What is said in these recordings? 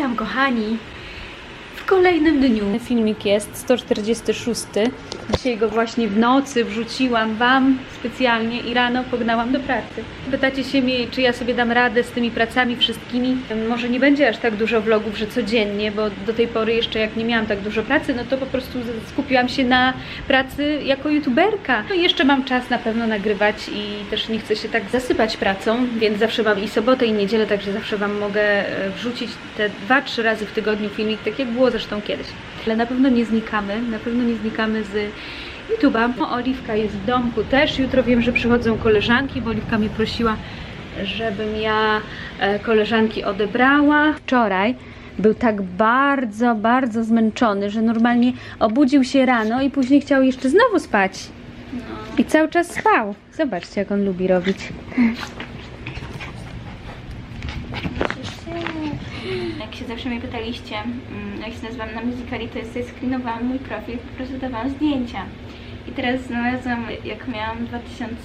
Witam kochani kolejnym dniu. Filmik jest 146. Dzisiaj go właśnie w nocy wrzuciłam Wam specjalnie i rano pognałam do pracy. Pytacie się mnie, czy ja sobie dam radę z tymi pracami wszystkimi. Może nie będzie aż tak dużo vlogów, że codziennie, bo do tej pory jeszcze jak nie miałam tak dużo pracy, no to po prostu skupiłam się na pracy jako youtuberka. No jeszcze mam czas na pewno nagrywać i też nie chcę się tak zasypać pracą, więc zawsze mam i sobotę i niedzielę, także zawsze Wam mogę e, wrzucić te 2-3 razy w tygodniu filmik, tak jak było kiedyś. Ale na pewno nie znikamy, na pewno nie znikamy z YouTube'a. No, Oliwka jest w domku też, jutro wiem, że przychodzą koleżanki, bo Oliwka mnie prosiła, żebym ja e, koleżanki odebrała. Wczoraj był tak bardzo, bardzo zmęczony, że normalnie obudził się rano i później chciał jeszcze znowu spać. I cały czas spał. Zobaczcie, jak on lubi robić. Jak się zawsze mnie pytaliście, mm, jak się nazywam na Musicali, to jest, sobie screenowałam mój profil, po prostu dawałam zdjęcia. I teraz znalazłam, jak miałam 2000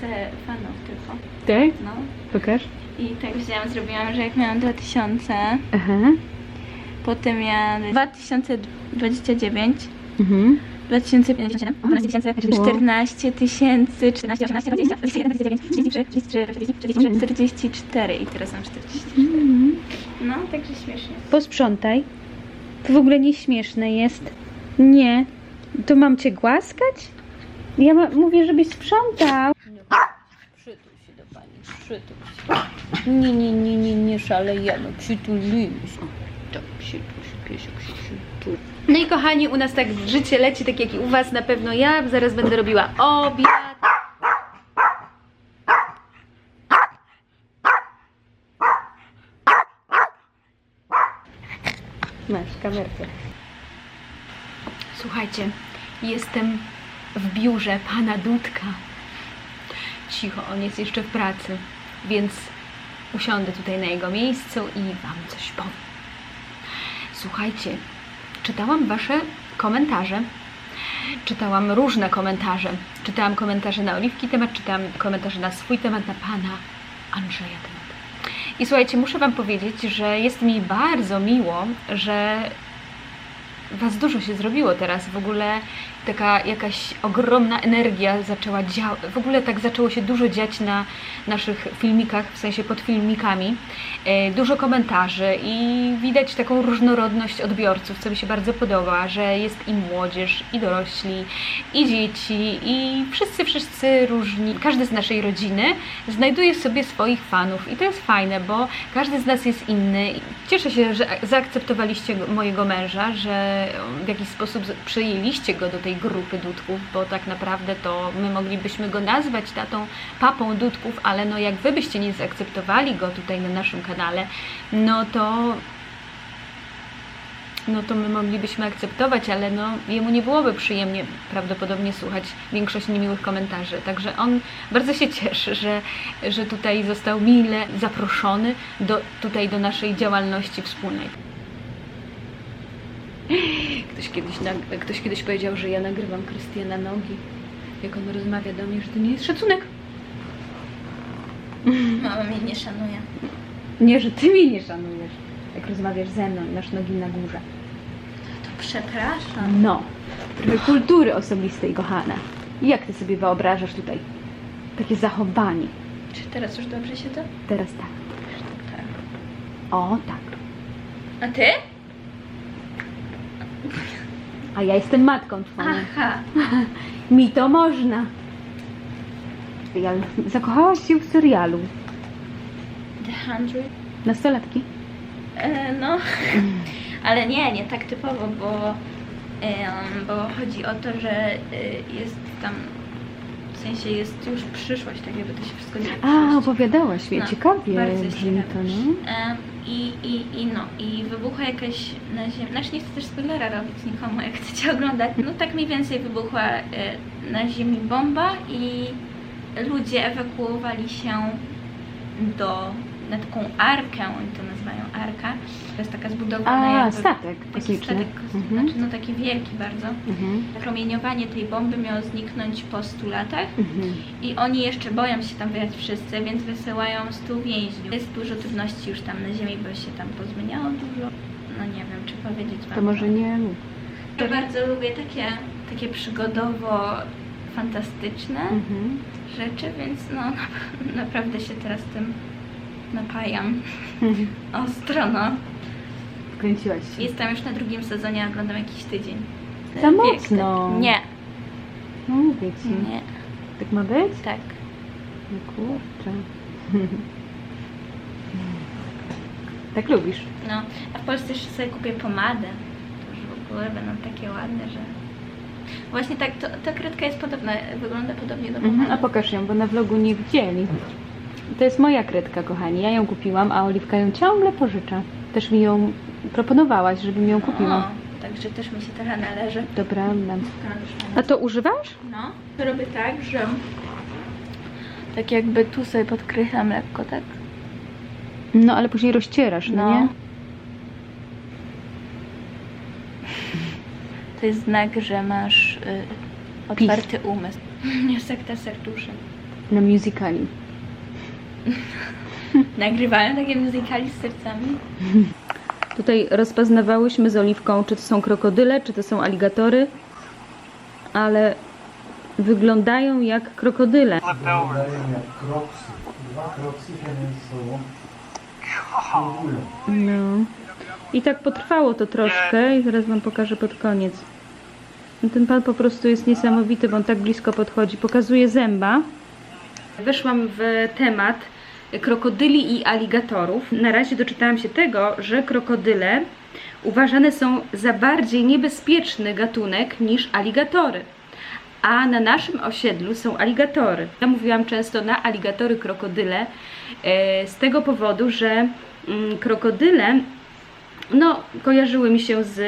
fanów tylko. Tak? No. Pokaż. I tak wzięłam, zrobiłam, że jak miałam 2000, Aha. potem ja 2029, Mhm. 2057, 14 tysięcy, 13, 18, 20, 21, 29, 33, 33, 34, 44 i teraz mam 40. Mhm. No, także śmiesznie. Posprzątaj. To w ogóle nieśmieszne jest. Nie. To mam cię głaskać? Ja ma, mówię, żebyś sprzątał. Przytul się do pani, przytul się. Nie, nie, nie, nie, nie szalejemy, przytulimy się. Tak, przytul się, piesek się przytul. No i kochani, u nas tak życie leci, tak jak i u was na pewno ja. Zaraz będę robiła obiad. Masz kamerkę. Słuchajcie, jestem w biurze pana Dudka. Cicho, on jest jeszcze w pracy, więc usiądę tutaj na jego miejscu i wam coś powiem. Słuchajcie, czytałam wasze komentarze. Czytałam różne komentarze. Czytałam komentarze na Oliwki temat, czytałam komentarze na swój temat, na pana Andrzeja temat. I słuchajcie, muszę Wam powiedzieć, że jest mi bardzo miło, że Was dużo się zrobiło teraz. W ogóle taka jakaś ogromna energia zaczęła działać. W ogóle tak zaczęło się dużo dziać na naszych filmikach, w sensie pod filmikami. E, Dużo komentarzy i widać taką różnorodność odbiorców, co mi się bardzo podoba, że jest i młodzież, i dorośli, i dzieci, i wszyscy, wszyscy różni. Każdy z naszej rodziny znajduje sobie swoich fanów i to jest fajne, bo każdy z nas jest inny. Cieszę się, że zaakceptowaliście go- mojego męża, że w jakiś sposób przyjęliście go do tej grupy dudków, bo tak naprawdę to my moglibyśmy go nazwać tatą, papą dudków, ale no jak wy byście nie zaakceptowali go tutaj na naszym kanale, no to no to my moglibyśmy akceptować, ale no jemu nie byłoby przyjemnie prawdopodobnie słuchać większość niemiłych komentarzy. Także on bardzo się cieszy, że, że tutaj został mile zaproszony do, tutaj do naszej działalności wspólnej. Ktoś kiedyś, ktoś kiedyś powiedział, że ja nagrywam Krystiana Nogi. Jak on rozmawia do mnie, że to nie jest szacunek. Mama mnie nie szanuje. Nie, że ty mnie nie szanujesz. Jak rozmawiasz ze mną i masz nogi na górze. To przepraszam. No, trochę kultury osobistej, kochana. Jak ty sobie wyobrażasz tutaj takie zachowanie? Czy teraz już dobrze się to? Teraz tak. Tak. O, tak. A ty? A ja jestem matką twoją. Aha. Mi to można. Serial. Zakochałaś się w serialu. The Hundred? Nastolatki? E, no. Ale nie, nie tak typowo, bo, em, bo chodzi o to, że e, jest tam, sensie jest już przyszłość, tak jakby to się wszystko dzieje. A, opowiadałaś mi. No, Ciekawie brzmi to, no. Em, I, i, I no, i wybuchła jakaś na ziemi. Znaczy nie chcę też spoilera robić nikomu, jak chcecie oglądać. No tak mniej więcej wybuchła e, na ziemi bomba i ludzie ewakuowali się do, na taką arkę, oni to nazywają arka. To jest taka zbudowana A, jakby, statek taki kosmiczny. statek, Mhm. znaczy no taki wielki bardzo. Mhm. Promieniowanie tej bomby miało zniknąć po 100 latach. Mhm. I oni jeszcze boją się tam wyjechać wszyscy, więc wysyłają 100 więźniów. Jest dużo trudności już tam na ziemi, bo się tam pozmieniało dużo. no nie wiem, czy powiedzieć wam. To może nie mów. Ja bardzo lubię takie, takie przygodowo fantastyczne Mhm. rzeczy, więc no na- naprawdę się teraz tym napajam ostro, no. Wkręciłaś się. Jestem już na drugim sezonie, oglądam jakiś tydzień. Za mocno. Nie, No mówię ci. nie, Tak ma być? tak. No kurczę. tak lubisz. No, a w Polsce jeszcze sobie kupię pomadę. To już w ogóle będą takie ładne, że... Właśnie tak, to, ta kredka jest podobna, wygląda podobnie do pomady. Mhm. A pokaż ją, bo na vlogu nie widzieli. To jest moja kredka, kochani. Ja ją kupiłam, a Oliwka ją ciągle pożycza. Też mi ją proponowałaś, żebym ją kupiła. O, także też mi się trochę należy. To prawda. A to używasz? No, to robię tak, że tak jakby tu sobie podkreślam lekko, tak? No, ale później rozcierasz, no, No. nie? To jest znak, że masz y, otwarty umysł. Nie sekta serduszy. Na musicali. Nagrywałem takie muzykali z sercami. Tutaj rozpoznawałyśmy z Oliwką, czy to są krokodyle, czy to są aligatory, ale wyglądają jak krokodyle. Wyglądają jak kroksy. Dwa kroksy. Próbują. No. I tak potrwało to troszkę i zaraz Wam pokażę pod koniec. No Ten pan po prostu jest niesamowity, bo on tak blisko podchodzi. Pokazuje zęba. Weszłam w temat krokodyli i aligatorów. Na razie doczytałam się tego, że krokodyle uważane są za bardziej niebezpieczny gatunek niż aligatory. A na naszym osiedlu są aligatory. Ja mówiłam często na aligatory krokodyle e, z tego powodu, że mm, krokodyle no, kojarzyły mi się z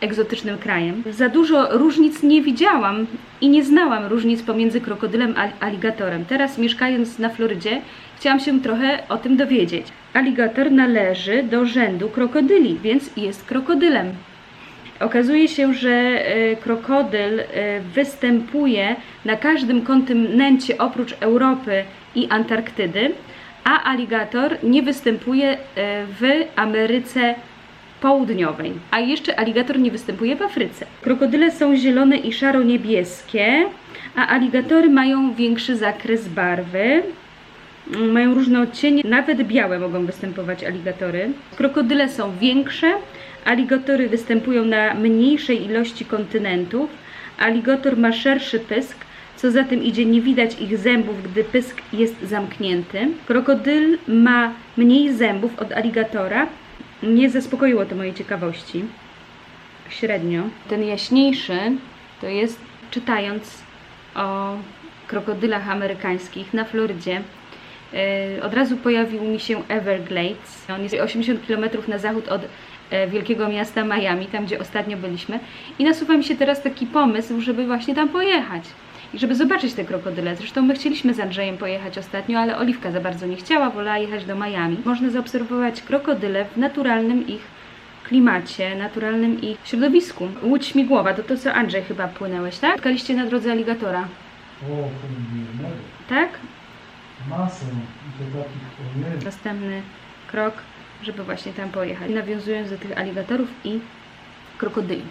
egzotycznym krajem. Za dużo różnic nie widziałam i nie znałam różnic pomiędzy krokodylem a aligatorem. Teraz mieszkając na Florydzie, chciałam się trochę o tym dowiedzieć. Aligator należy do rzędu krokodyli, więc jest krokodylem. Okazuje się, że e, krokodyl e, występuje na każdym kontynencie oprócz Europy i Antarktydy, a aligator nie występuje e, w Ameryce Południowej. A jeszcze aligator nie występuje w Afryce. Krokodyle są zielone i szaro-niebieskie, a aligatory mają większy zakres barwy. Mają różne odcienie, nawet białe mogą występować aligatory. Krokodyle są większe, aligatory występują na mniejszej ilości kontynentów. Aligator ma szerszy pysk, co za tym idzie nie widać ich zębów, gdy pysk jest zamknięty. Krokodyl ma mniej zębów od aligatora. Nie zaspokoiło to mojej ciekawości. Średnio. Ten jaśniejszy to jest czytając o krokodylach amerykańskich na Florydzie. Yy, Od razu pojawił mi się Everglades. On jest 80 km na zachód od e, wielkiego miasta Miami, tam gdzie ostatnio byliśmy. I nasuwa mi się teraz taki pomysł, żeby właśnie tam pojechać. I żeby zobaczyć te krokodyle. Zresztą my chcieliśmy z Andrzejem pojechać ostatnio, ale Oliwka za bardzo nie chciała, wolała jechać do Miami. Można zaobserwować krokodyle w naturalnym ich klimacie, naturalnym ich środowisku. Łódź śmigłowa, to to co Andrzej chyba płynęłeś, tak? Spotkaliście na drodze aligatora, O, podwójnego. tak? Masę to takich następny krok, żeby właśnie tam pojechać. Nawiązując do tych aligatorów i krokodyli.